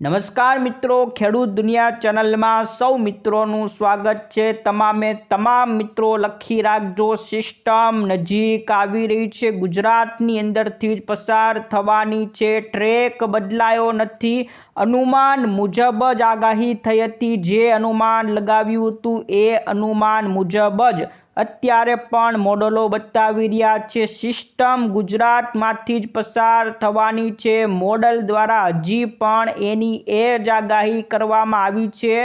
નમસ્કાર મિત્રો, ખેડૂત દુનિયા ચેનલમાં સૌ મિત્રોનું સ્વાગત છે. તમામે તમામ મિત્રો લખી રાખજો, સિસ્ટમ નજીક આવી રહી છે. ગુજરાતની અંદરથી જ પસાર થવાની છે. ટ્રેક બદલાયો નથી. અનુમાન મુજબ જ આગાહી થઈ હતી. જે અનુમાન લગાવ્યું હતું એ અનુમાન મુજબ જ અત્યારે પણ મોડલો બતાવી રહ્યા છે. સિસ્ટમ ગુજરાતમાંથી જ પસાર થવાની છે. મોડલ દ્વારા હજી પણ એની એ જ આગાહી કરવામાં આવી છે.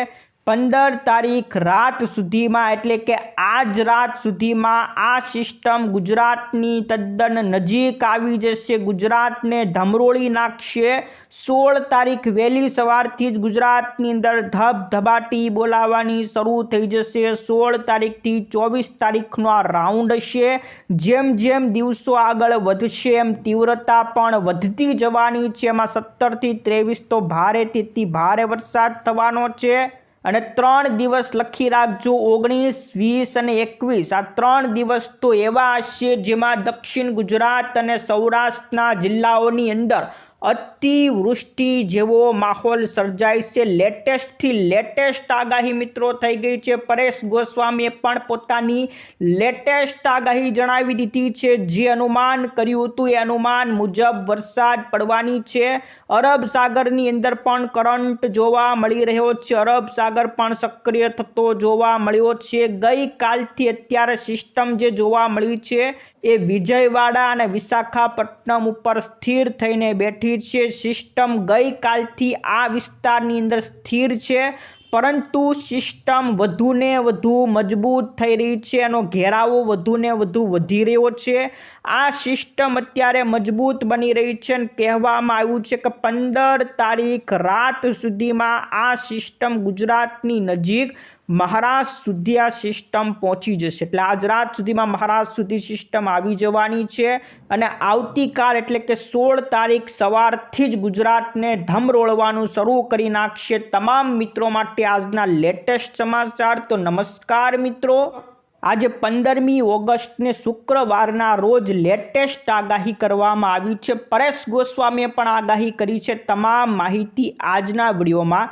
પંદર તારીખ રાત સુધીમાં, એટલે કે આજ રાત સુધીમાં આ સિસ્ટમ ગુજરાતની તદ્દન નજીક આવી જશે. ગુજરાતને ધમરોળી નાખશે. સોળ તારીખ વહેલી સવારથી જ ગુજરાતની અંદર ધબધબાટી બોલાવવાની શરૂ થઈ જશે. સોળ તારીખથી ચોવીસ તારીખનો આ રાઉન્ડ હશે જેમ જેમ દિવસો આગળ વધશે, એમ તીવ્રતા પણ વધતી જવાની છે. એમાં સત્તરથી ત્રેવીસ તો ભારેથી ભારે વરસાદ થવાનો છે. અને ત્રણ દિવસ લખી રાખજો ઓગણીસ, વીસ અને એકવીસ. આ ત્રણ દિવસ તો એવા હશે જેમાં દક્ષિણ ગુજરાત અને સૌરાષ્ટ્રના જિલ્લાઓની અંદર અતિવૃષ્ટિ જેવો માહોલ સર્જાય છે. લેટેસ્ટથી લેટેસ્ટ આગાહી મિત્રો થઈ ગઈ છે. પરેશ ગોસ્વામીએ પણ પોતાની લેટેસ્ટ આગાહી જણાવી દીધી છે. જે અનુમાન કર્યું હતું એ અનુમાન મુજબ વરસાદ પડવાની છે. અરબ સાગરની અંદર પણ કરંટ જોવા મળી રહ્યો છે. અરબ સાગર પણ સક્રિય થતો જોવા મળ્યો છે. ગઈકાલથી અત્યારે સિસ્ટમ જે જોવા મળી છે એ વિજયવાડા અને વિશાખાપટ્ટનમ ઉપર સ્થિર થઈને બેઠી છે. સિસ્ટમ ગઈકાલથી આ વિસ્તારની અંદર સ્થિર છે, પરંતુ સિસ્ટમ વધુને વધુ મજબૂત થઈ રહી છે એનો ઘેરાવો વધુને વધુ વધી રહ્યો છે. આ સિસ્ટમ અત્યારે મજબૂત બની રહી છે અને કહેવામાં આવ્યું છે કે પંદર તારીખ રાત સુધીમાં આ સિસ્ટમ ગુજરાતની નજીક મહારાષ્ટ્ર સુધી આ સિસ્ટમ પહોંચી જશે. એટલે આજ રાત સુધીમાં મહારાષ્ટ્ર સુધી સિસ્ટમ આવી જવાની છે અને આવતીકાલ એટલે કે સોળ તારીખ સવારથી જ ગુજરાતને ધમ રોળવાનું શરૂ કરી નાખશે તમામ મિત્રો માટે આજના લેટેસ્ટ સમાચાર. તો નમસ્કાર મિત્રો. આજે પંદરમી ઓગસ્ટને શુક્રવારના રોજ લેટેસ્ટ આગાહી કરવામાં આવી છે. પરેશ ગોસ્વામીએ પણ આગાહી કરી છે. તમામ માહિતી આજના વિડીયોમાં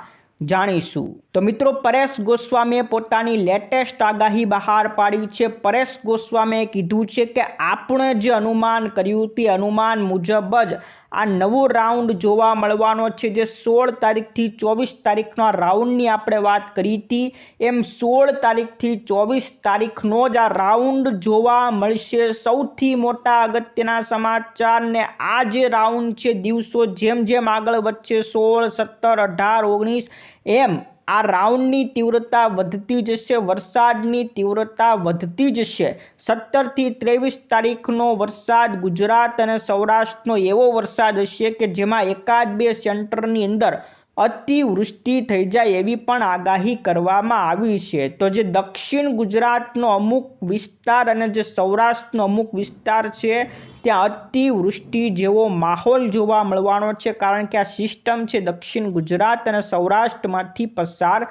જાણીશું. તો મિત્રો પરેશ ગોસ્વામીએ પોતાની લેટેસ્ટ આગાહી બહાર પાડી છે. પરેશ ગોસ્વામીએ કીધું છે કે આપણે જે અનુમાન કર્યું તે અનુમાન મુજબ જ આ નવો રાઉન્ડ જોવા મળવાનો છે. જે સોળ તારીખથી ચોવીસ તારીખના રાઉન્ડની આપણે વાત કરી હતી. એમ સોળ તારીખથી ચોવીસ તારીખનો જ આ રાઉન્ડ જોવા મળશે. સૌથી મોટા અગત્યના સમાચારને આ જે રાઉન્ડ છે, દિવસો જેમ જેમ આગળ વધશે, સોળ, સત્તર, અઢાર, ઓગણીસ, એમ આ રાઉન્ડની તીવ્રતા વધતી જશે, વરસાદની તીવ્રતા વધતી જશે. સત્તરથી ત્રેવીસ તારીખનો વરસાદ ગુજરાત અને સૌરાષ્ટ્રનો એવો વરસાદ હશે કે જેમાં એકાદ બે સેન્ટરની અંદર અતિવૃષ્ટિ થઈ જાય એવી પણ આગાહી કરવામાં આવી છે. તો જે દક્ષિણ ગુજરાતનો અમુક વિસ્તાર અને જે સૌરાષ્ટ્રનો અમુક વિસ્તાર છે ત્યાં અતિવૃષ્ટિ જેવો માહોલ જોવા મળવાનો છે કારણ કે આ સિસ્ટમ છે દક્ષિણ ગુજરાત અને સૌરાષ્ટ્રમાંથી પસાર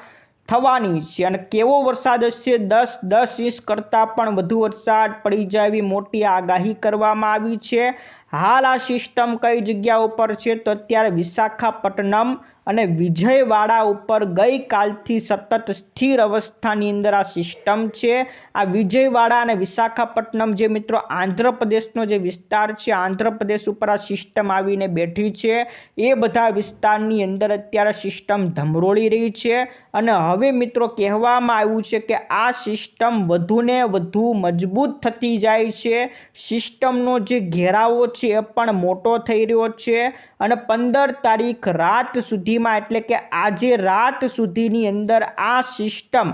થવાની છે અને કેવો વરસાદ હશે? દસ દસ ઇંચ કરતાં પણ વધુ વરસાદ પડી જાય એવી મોટી આગાહી કરવામાં આવી છે. હાલ આ સિસ્ટમ કઈ જગ્યા ઉપર છે? તો અત્યારે વિશાખાપટ્ટનમ અને વિજયવાડા ઉપર ગઈકાલથી સતત સ્થિર અવસ્થાની અંદર આ સિસ્ટમ છે. આ વિજયવાડા અને વિશાખાપટ્ટનમ જે મિત્રો આંધ્રપ્રદેશનો જે વિસ્તાર છે, આંધ્રપ્રદેશ ઉપર આ સિસ્ટમ આવીને બેઠી છે. એ બધા વિસ્તારની અંદર અત્યારે સિસ્ટમ ધમરોળી રહી છે. અને હવે મિત્રો કહેવામાં આવ્યું છે કે આ સિસ્ટમ વધુને વધુ મજબૂત થતી જાય છે. સિસ્ટમનો જે ઘેરાવો છે એ પણ મોટો થઈ રહ્યો છે. અને પંદર તારીખ રાત સુધીમાં એટલે કે આજે રાત સુધીની અંદર આ સિસ્ટમ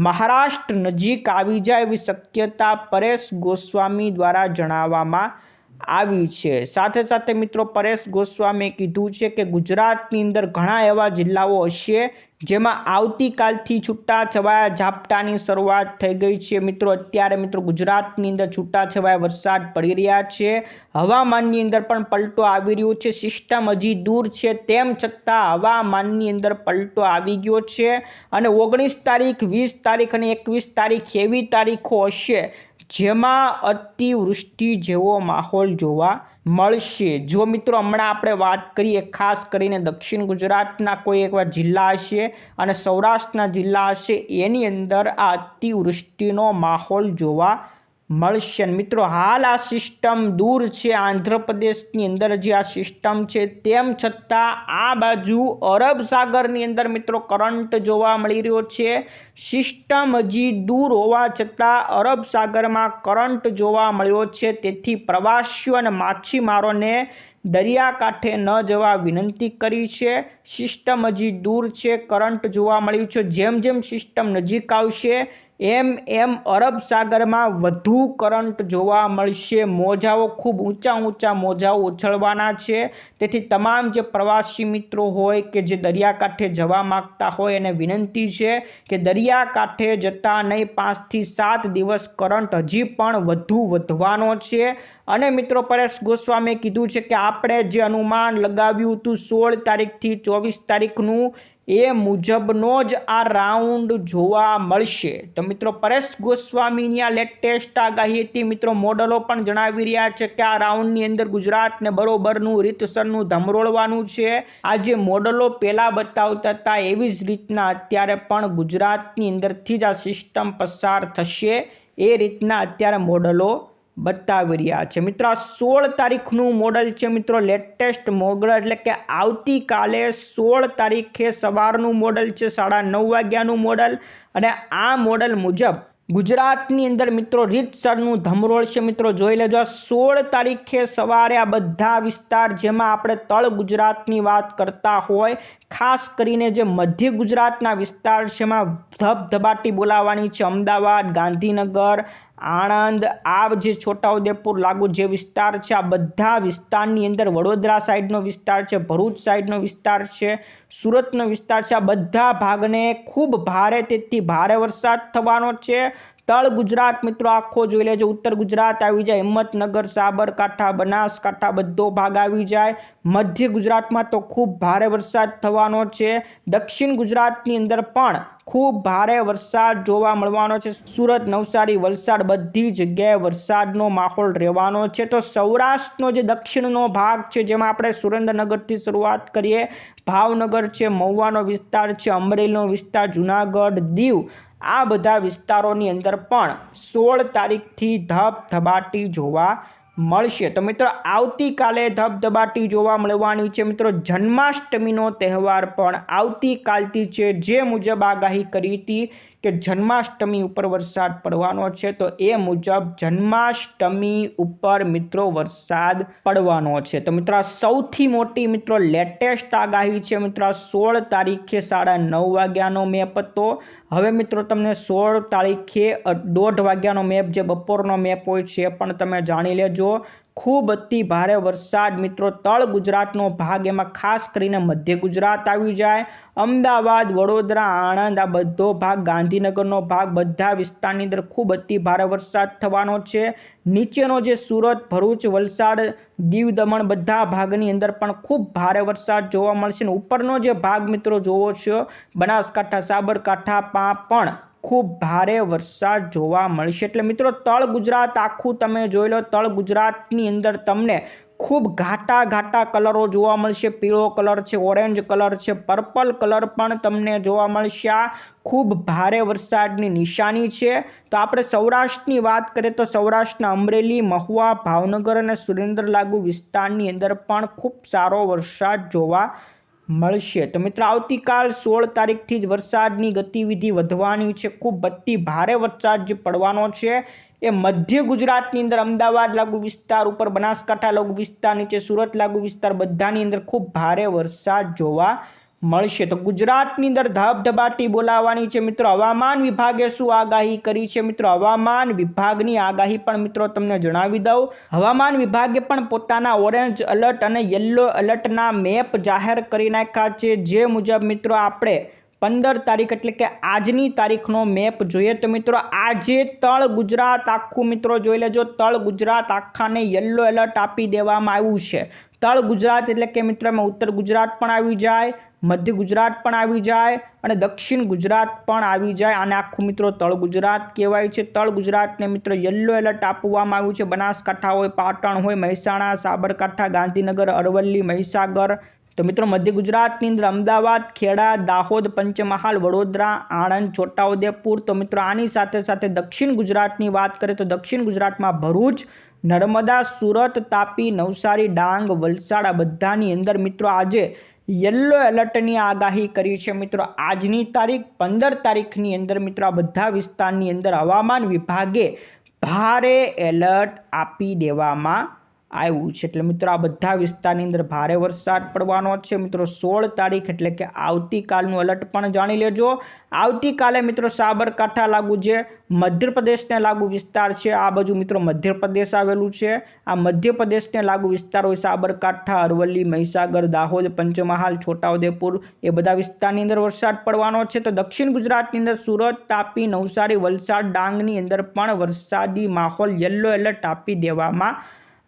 મહારાષ્ટ્ર નજીક આવી જાય એવી શક્યતા પરેશ ગોસ્વામી દ્વારા જણાવવામાં આવી છે. સાથે સાથે મિત્રો પરેશ ગોસ્વામીએ કીધું છે કે ગુજરાતની અંદર ઘણા એવા જિલ્લાઓ હશે જેમાં આવતીકાલથી છૂટા છવાયા ઝાપટાની શરૂઆત થઈ ગઈ છે. મિત્રો, અત્યારે મિત્રો ગુજરાતની અંદર છૂટા છવાયા વરસાદ પડી રહ્યા છે. હવામાનની અંદર પણ પલટો આવી રહ્યો છે. સિસ્ટમ હજી દૂર છે. તેમ છતાં હવામાનની અંદર પલટો આવી ગયો છે અને ઓગણીસ તારીખ, વીસ તારીખ અને એકવીસ તારીખ એવી તારીખો હશે જેમાં અતિવૃષ્ટિ જેવો માહોલ જોવા મળશે. જો મિત્રો, હમણાં આપણે વાત કરીએ, ખાસ કરીને દક્ષિણ ગુજરાતના કોઈ એકવાર જિલ્લા હશે અને સૌરાષ્ટ્રના જિલ્લા હશે, એની અંદર આ અતિવૃષ્ટિનો માહોલ જોવા મળશે. મિત્રો, હાલ આ સિસ્ટમ દૂર છે. આંધ્રપ્રદેશની અંદર જે આ સિસ્ટમ છે તેમ છતાં આ બાજુ અરબ સાગરની અંદર મિત્રો કરંટ જોવા મળી રહ્યો છે. સિસ્ટમ હજી દૂર હોવા છતાં અરબ સાગરમાં કરંટ જોવા મળ્યો છે. તેથી પ્રવાસીઓ અને માછીમારોને દરિયાકાંઠે ન જવા વિનંતી કરી છે. સિસ્ટમ હજી દૂર છે. કરંટ જોવા મળ્યું છે. જેમ જેમ સિસ્ટમ નજીક આવશે એમ એમ અરબ સાગરમાં વધુ કરંટ જોવા મળશે. મોજાઓ ખૂબ ઊંચા ઊંચા મોજાઓ ઉછળવાના છે. તેથી તમામ જે પ્રવાસી મિત્રો હોય કે જે દરિયાકાંઠે જવા માગતા હોય એને વિનંતી છે કે દરિયાકાંઠે જતા નહીં, પાંચથી સાત દિવસ કરંટ હજી પણ વધુ વધવાનો છે. અને મિત્રો પરેશ ગોસ્વામીએ કીધું છે કે આપણે જે અનુમાન લગાવ્યું હતું સોળ તારીખથી ચોવીસ તારીખનું એ મુજબનો જ આ રાઉન્ડ જોવા મળશે. તો મિત્રો, પરેશ ગોસ્વામીની આ લેટેસ્ટ આગાહી મિત્રો, મોડલો પણ જણાવી રહ્યા છે કે આ રાઉન્ડની અંદર ગુજરાતને બરોબરનું, રીતસરનું ધમરોળવાનું છે. આ જે મોડલો પહેલાં બતાવતા હતા એવી જ રીતના અત્યારે પણ ગુજરાતની અંદરથી જ આ સિસ્ટમ પસાર થશે. એ રીતના અત્યારે મોડલો બતાવી રહ્યા છે. મિત્રો સોળ તારીખનું મોડલ છે મિત્રો, લેટેસ્ટ મોડલ એટલે કે આવતીકાલે સોળ તારીખે સવારનું મોડલ છે, સાડા નવ વાગ્યાનું મોડલ. અને આ મોડલ મુજબ ગુજરાતની અંદર મિત્રો, રીતસરનું ધમરોળ છે મિત્રો, જોઈ લેજો. સોળ તારીખે સવારે આ બધા વિસ્તાર જેમાં આપણે તળ ગુજરાતની વાત કરતા હોય, ખાસ કરીને જે મધ્ય ગુજરાતના વિસ્તાર છે, એમાં ધબધબાટી બોલાવવાની છે. અમદાવાદ, ગાંધીનગર આણંદ આ જે છોટાઉદેપુર, લાગુ જે વિસ્તાર છે, આ બધા વિસ્તારની અંદર વડોદરા સાઈડનો વિસ્તાર છે, ભરૂચ સાઈડનો વિસ્તાર છે, સુરતનો વિસ્તાર છે, આ બધા ભાગને ખૂબ ભારે તેથી ભારે વરસાદ થવાનો છે. તળ ગુજરાત મિત્રો, આખો જોઈ લેજો. ઉત્તર ગુજરાત આવી જાય, હિંમતનગર, સાબરકાંઠા, બનાસકાંઠા બધો ભાગ આવી જાય. મધ્ય ગુજરાતમાં તો ખૂબ ભારે વરસાદ થવાનો છે. દક્ષિણ ગુજરાતની અંદર પણ ખૂબ ભારે વરસાદ જોવા મળવાનો છે. સુરત, નવસારી, વલસાડ બધી જગ્યાએ વરસાદનો માહોલ રહેવાનો છે. તો સૌરાષ્ટ્રનો જે દક્ષિણનો ભાગ છે, જેમાં આપણે સુરેન્દ્રનગરથી શરૂઆત કરીએ, ભાવનગર છે, મહુવાનો વિસ્તાર છે, અમરેલીનો વિસ્તાર, જુનાગઢ, દીવ આ બધા વિસ્તારોની અંદર પણ સોળ તારીખથી ધબધબાટી જોવા મળશે. તો મિત્રો, આવતીકાલે ધબધબાટી જોવા મળવાની છે. મિત્રો, જન્માષ્ટમીનો તહેવાર પણ આવતીકાલથી છે. જે મુજબ આગાહી કરી હતી કે જન્માષ્ટમી ઉપર વરસાદ પડવાનો છે, તો એ મુજબ જન્માષ્ટમી ઉપર મિત્રો વરસાદ પડવાનો છે. તો મિત્રો સૌથી મોટી મિત્રો લેટેસ્ટ આગાહી છે મિત્રો સોળ તારીખે સાડા નવ વાગ્યાનો મેપ હતો. હવે મિત્રો, તમને સોળ તારીખે દોઢ વાગ્યાનો મેપ જે બપોરનો મેપ હોય છે પણ તમે જાણી લેજો. ખૂબ અતિ ભારે વરસાદ. મિત્રો, તળ ગુજરાતનો ભાગ એમાં ખાસ કરીને મધ્ય ગુજરાત આવી જાય. અમદાવાદ, વડોદરા, આણંદ, આ બધો ભાગ, ગાંધીનગરનો ભાગ, બધા વિસ્તારની અંદર ખૂબ અતિ ભારે વરસાદ થવાનો છે. નીચેનો જે સુરત, ભરૂચ, વલસાડ, દીવ દમણ બધા ભાગની અંદર પણ ખૂબ ભારે વરસાદ જોવા મળશે. ઉપરનો જે ભાગ મિત્રો, જોવો છો, બનાસકાંઠા, સાબરકાંઠા પણ ખૂબ ભારે વરસાદ જોવા મળશે. એટલે મિત્રો, તળ ગુજરાત આખું તમે જોઈ લો, તળ ગુજરાતની અંદર તમને ખૂબ ઘાટા ઘાટા કલરો જોવા મળશે. પીળો કલર છે, ઓરેન્જ કલર છે, પર્પલ કલર પણ તમને જોવા મળશે. આ ખૂબ ભારે વરસાદની નિશાની છે. તો આપણે સૌરાષ્ટ્રની વાત કરીએ તો સૌરાષ્ટ્રના અમરેલી, મહુવા, ભાવનગર અને સુરેન્દ્ર લાગુ વિસ્તારની અંદર પણ ખૂબ સારો વરસાદ જોવા મળશે. તો મિત્રો, આવતીકાલ સોળ તારીખથી જ વરસાદની ગતિવિધિ વધવાની છે. ખૂબ બધી ભારે વરસાદ જે પડવાનો છે, એ મધ્ય ગુજરાતની અંદર અમદાવાદ લાગુ વિસ્તાર ઉપર, બનાસકાંઠા લાગુ વિસ્તાર, નીચે સુરત લાગુ વિસ્તાર, બધાની અંદર ખૂબ ભારે વરસાદ જોવા મળશે. તો ગુજરાતની અંદર ધબધબાટી બોલાવવાની છે મિત્રો. હવામાન વિભાગે શું આગાહી કરી છે મિત્રો? હવામાન વિભાગની આગાહી પણ મિત્રો તમને જણાવી દઉં. હવામાન વિભાગે પણ પોતાના ઓરેન્જ એલર્ટ અને યલો એલર્ટના મેપ જાહેર કરી નાખ્યા છે. જે મુજબ મિત્રો આપણે પંદર તારીખ એટલે કે આજની તારીખનો મેપ જોઈએ તો મિત્રો આજે તળ ગુજરાત આખું મિત્રો જોઈ લેજો. તળ ગુજરાત આખાને યલો એલર્ટ આપી દેવામાં આવ્યું છે. તળ ગુજરાત એટલે કે મિત્રો ઉત્તર ગુજરાત પણ આવી જાય. મધ્ય ગુજરાત પણ આવી જાય અને દક્ષિણ ગુજરાત પણ આવી જાય. અને આખું મિત્રો તળ ગુજરાત કહેવાય છે. તળ ગુજરાતને મિત્રો યલો એલર્ટ આપવામાં આવ્યું છે. બનાસકાંઠા હોય પાટણ હોય, મહેસાણા, સાબરકાંઠા, ગાંધીનગર, અરવલ્લી, મહીસાગર. તો મિત્રો મધ્ય ગુજરાતની અંદર અમદાવાદ, ખેડા, દાહોદ, પંચમહાલ, વડોદરા, આણંદ, છોટાઉદેપુર. તો મિત્રો આની સાથે સાથે દક્ષિણ ગુજરાતની વાત કરીએ તો દક્ષિણ ગુજરાતમાં ભરૂચ, નર્મદા, સુરત, તાપી, નવસારી, ડાંગ, વલસાડ આ બધાની અંદર મિત્રો આજે યલો એલર્ટની આગાહી કરી છે મિત્રો. આજની તારીખ પંદર તારીખની અંદર મિત્રો, આ બધા વિસ્તારની અંદર હવામાન વિભાગે ભારે એલર્ટ આપી દેવામાં આવ્યું છે. એટલે મિત્રો આ બધા વિસ્તારની અંદર ભારે વરસાદ પડવાનો છે. મિત્રો સોળ તારીખ એટલે કે આવતીકાલનું એલર્ટ પણ જાણી લેજો. આવતીકાલે મિત્રો સાબરકાંઠા લાગુ છે મધ્યપ્રદેશને લાગુ વિસ્તાર છે, આ બાજુ મિત્રો મધ્યપ્રદેશ આવેલું છે. આ મધ્યપ્રદેશને લાગુ વિસ્તાર હોય સાબરકાંઠા, અરવલ્લી, મહીસાગર, દાહોદ, પંચમહાલ, છોટાઉદેપુર, એ બધા વિસ્તારની અંદર વરસાદ પડવાનો છે. તો દક્ષિણ ગુજરાતની અંદર સુરત, તાપી, નવસારી, વલસાડ, ડાંગની અંદર પણ વરસાદી માહોલ યલો એલર્ટ આપી દેવામાં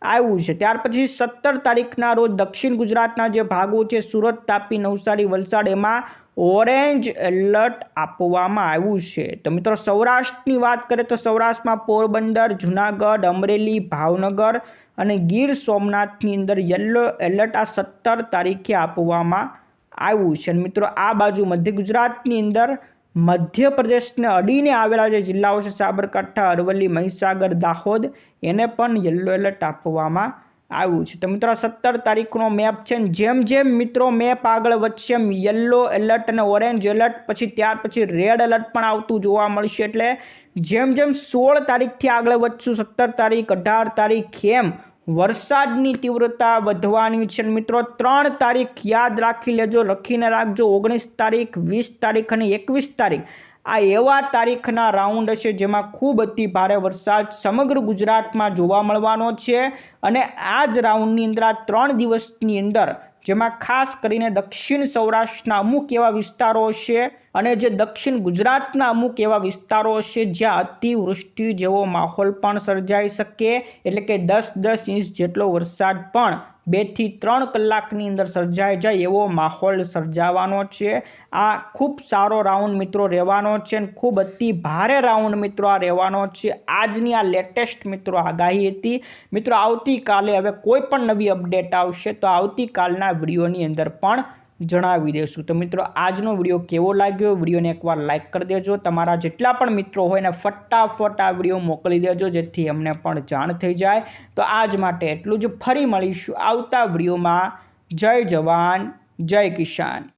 આવ્યું છે. ત્યાર પછી સત્તર તારીખના રોજ દક્ષિણ ગુજરાતના જે ભાગો છે, સુરત, તાપી, નવસારી, વલસાડ, એમાં ઓરેન્જ એલર્ટ આપવામાં આવ્યું છે. તો મિત્રો, સૌરાષ્ટ્રની વાત કરીએ તો સૌરાષ્ટ્રમાં પોરબંદર, જુનાગઢ, અમરેલી, ભાવનગર અને ગીર સોમનાથની અંદર યલો એલર્ટ આ સત્તર તારીખે આપવામાં આવ્યું છે. અને મિત્રો, આ બાજુ મધ્ય ગુજરાતની અંદર મધ્યપ્રદેશને અડીને આવેલા જે જિલ્લાઓ છે, સાબરકાંઠા, અરવલ્લી, મહીસાગર, દાહોદ, એને પણ યલો એલર્ટ આપવામાં આવ્યું છે. તો મિત્રો સત્તર તારીખનો મેપ છે જેમ જેમ મિત્રો મેપ આગળ વધશે, એમ યલો એલર્ટ અને ઓરેન્જ એલર્ટ પછી ત્યાર પછી રેડ એલર્ટ પણ આવતું જોવા મળશે. એટલે જેમ જેમ સોળ તારીખથી આગળ વધશું, સત્તર તારીખ, અઢાર તારીખ એમ વરસાદની તીવ્રતા વધવાની છે મિત્રો, ત્રણ તારીખ યાદ રાખી લેજો, લખીને રાખજો. ઓગણીસ તારીખ, વીસ તારીખ અને એકવીસ તારીખ. આ એવા તારીખના રાઉન્ડ હશે જેમાં ખૂબ અતિ ભારે વરસાદ સમગ્ર ગુજરાતમાં જોવા મળવાનો છે. અને આ જ રાઉન્ડની અંદર, આ ત્રણ દિવસની અંદર જેમાં ખાસ કરીને દક્ષિણ સૌરાષ્ટ્રના અમુક એવા વિસ્તારો છે અને જે દક્ષિણ ગુજરાતના અમુક એવા વિસ્તારો છે જ્યાં અતિવૃષ્ટિ જેવો માહોલ પણ સર્જાઈ શકે. એટલે કે દસ દસ ઇંચ જેટલો વરસાદ પણ બેથી ત્રણ કલાકની અંદર સર્જાઈ જાય એવો માહોલ સર્જાવાનો છે. આ ખૂબ સારો રાઉન્ડ મિત્રો રહેવાનો છે અને ખૂબ અતિ ભારે રાઉન્ડ મિત્રો આ રહેવાનો છે. આજની આ લેટેસ્ટ મિત્રો આગાહી હતી. મિત્રો, આવતીકાલે હવે કોઈ પણ નવી અપડેટ આવશે તો આવતીકાલના વિડીયોની અંદર પણ જણાવી દઈશું. તો મિત્રો, આજનો વીડિયો કેવો લાગ્યો? વિડીયોને એકવાર લાઇક કરી દેજો. તમારા જેટલા પણ મિત્રો હોય એને ફટાફટ આ વીડિયો મોકલી દેજો, જેથી અમને પણ જાણ થઈ જાય. તો આજ માટે એટલું જ. ફરી મળીશું આવતા વિડીયોમાં. જય જવાન, જય કિસાન.